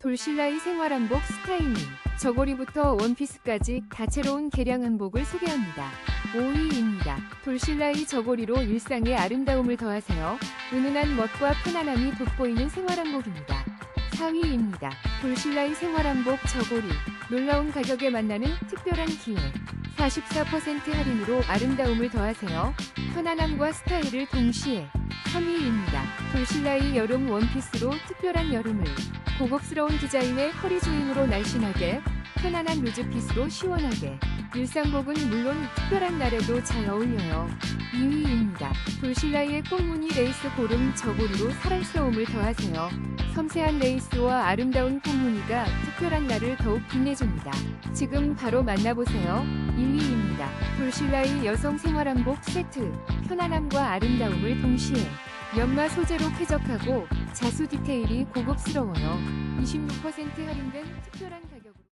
돌신라의 생활한복 스타일링. 저고리부터 원피스까지 다채로운 개량 한복을 소개합니다. 5위입니다. 돌신라의 저고리로 일상의 아름다움을 더하세요. 은은한 멋과 편안함이 돋보이는 생활한복입니다. 4위입니다. 돌신라의 생활한복 저고리. 놀라운 가격에 만나는 특별한 기회. 44% 할인으로 아름다움을 더하세요. 편안함과 스타일을 동시에. 3위입니다. 돌신라의 여름 원피스로 특별한 여름을. 고급스러운 디자인의 허리 조임으로 날씬하게. 편안한 루즈핏으로 시원하게. 일상복은 물론 특별한 날에도 잘 어울려요. 2위 돌신라의 꽃무늬 레이스 고름 저고리로 사랑스러움을 더하세요. 섬세한 레이스와 아름다운 꽃무늬가 특별한 날을 더욱 빛내줍니다. 지금 바로 만나보세요. 1위입니다. 돌신라의 여성 생활한복 세트. 편안함과 아름다움을 동시에. 연마 소재로 쾌적하고 자수 디테일이 고급스러워요. 26% 할인된 특별한 가격으로.